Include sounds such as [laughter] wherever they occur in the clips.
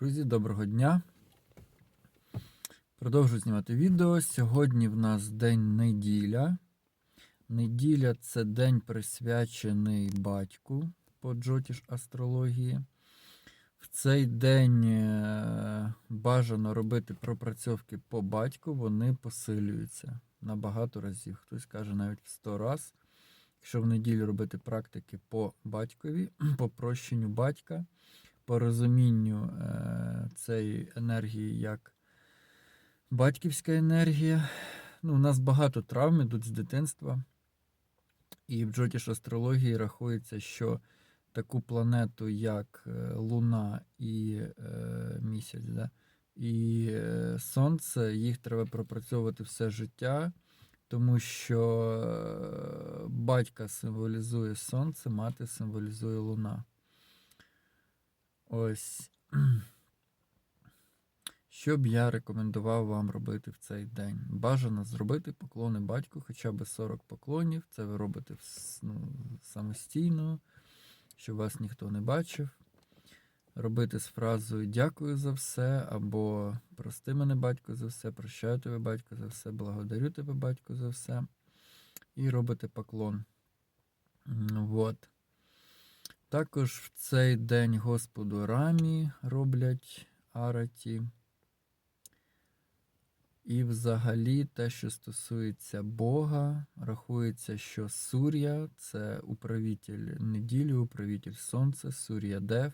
Друзі, доброго дня. Продовжую знімати відео. Сьогодні в нас день неділя. Неділя це день присвячений батьку по Джотіш астрології. В цей день е, бажано робити пропрацьовки по батьку, вони посилюються на багато разів. Хтось каже навіть в 100 раз. Якщо в неділю робити практики по батькові, [clears throat] по прощенню батька, по розумінню е, цієї енергії як батьківська енергія. Ну, у нас багато травм ідуть з дитинства. І в Джотіш астрології рахується, що таку планету, як е, Луна і е, місяць, да, і е, Сонце, їх треба пропрацьовувати все життя, тому що е, батька символізує Сонце, мати символізує Луна. Ось. Що б я рекомендував вам робити в цей день? Бажано зробити поклони батьку, хоча б 40 поклонів. Це ви робите ну, самостійно, щоб вас ніхто не бачив. Робити з фразою Дякую за все, або Прости мене, батько, за все, прощаю тебе, батько, за все, благодарю тебе, батько, за все. І робите поклон. М, Вот. Також в цей день Господу Рамі роблять араті. І взагалі те, що стосується Бога, рахується, що Сур'я це управитель неділі, управитель Сонця, Сур'я Дев,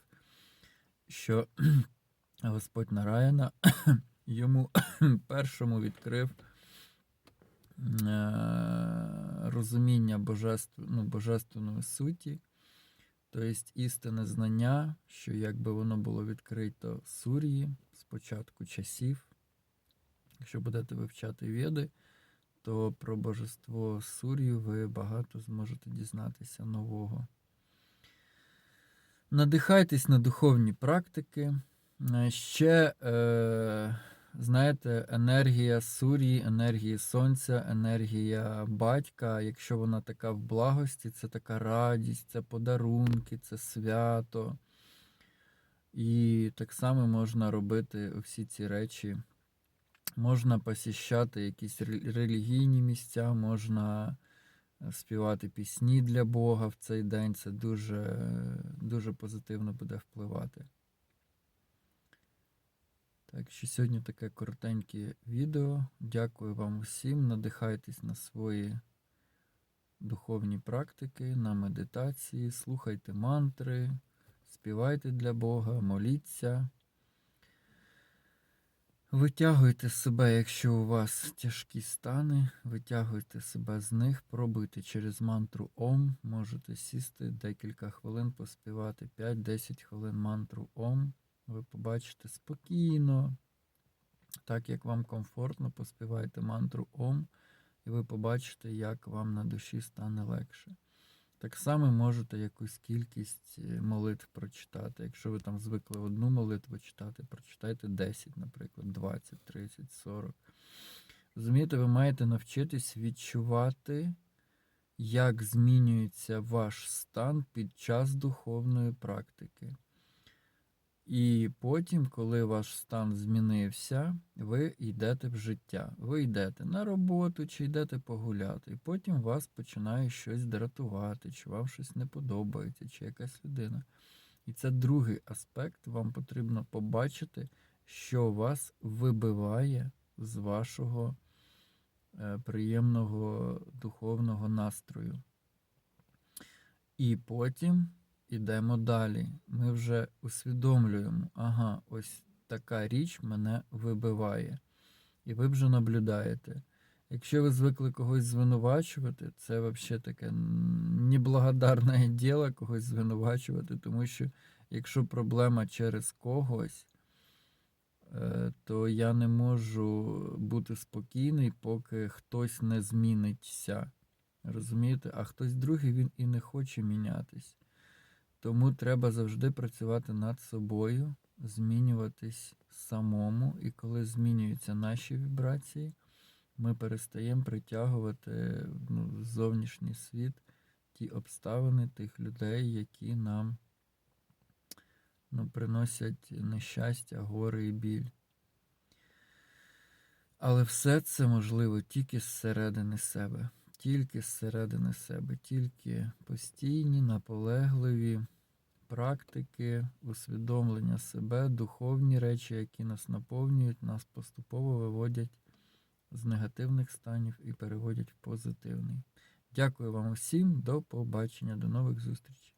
що [clears throat] Господь Нараяна [clears throat] йому [clears throat] першому відкрив е, розуміння божеств, ну, божественної суті, тобто істинне знання, що якби воно було відкрито Сур'ї з початку часів. Якщо будете вивчати Веди, то про божество Сур'ю ви багато зможете дізнатися нового. Надихайтесь на духовні практики. Е, Ще, е, знаєте, енергія Сур'ї, енергії Сонця, енергія батька, якщо вона така в благості, це така радість, це подарунки, це свято. І так само можна робити всі ці речі. Можна посіщати якісь релігійні місця, можна е, співати пісні для Бога в цей день. Це дуже, дуже позитивно буде впливати. Так що сьогодні таке коротеньке відео. Дякую вам усім. Надихайтесь на свої духовні практики, на медитації, слухайте мантри, співайте для Бога, моліться. Витягуйте себе, якщо у вас тяжкі стани, витягуйте себе з них, пробуйте через мантру Ом. Можете сісти декілька хвилин, поспівати 5-10 хвилин мантру Ом. Ви побачите спокійно, так як вам комфортно, поспівайте мантру Ом, і ви побачите, як вам на душі стане легше. Так само можете якусь кількість е, молитв прочитати. Якщо ви там звикли одну молитву читати, прочитайте 10, наприклад, 20, 30, 40. Розумієте, ви маєте навчитись відчувати, як змінюється ваш стан під час духовної практики. І потім, коли ваш стан змінився, ви йдете в життя. Ви йдете на роботу чи йдете погуляти. І потім вас починає щось дратувати, чи вам щось не подобається, чи якась людина. І це другий аспект. Вам потрібно побачити, що вас вибиває з вашого е, приємного духовного настрою. І потім ідемо далі. Ми вже усвідомлюємо, ага, ось така річ мене вибиває. І ви вже наблюдаєте. Якщо ви звикли когось звинувачувати, це взагалі таке неблагодарне [laughs] діло когось звинувачувати, тому що якщо проблема через когось, е, то я не можу бути спокійний, поки хтось не зміниться. Розумієте? А хтось другий він і не хоче мінятись. Тому треба завжди працювати над собою, змінюватись самому. І коли змінюються наші вібрації, ми перестаємо притягувати ну, в зовнішній світ ті обставини тих людей, які нам ну, приносять нещастя, горе і біль. Але все це можливо тільки зсередини себе, тільки зсередини себе, тільки постійні, наполегливі практики, усвідомлення себе, духовні речі, які нас наповнюють, нас поступово виводять з негативних станів і переводять в позитивний. Дякую вам усім, до побачення, до нових зустрічей.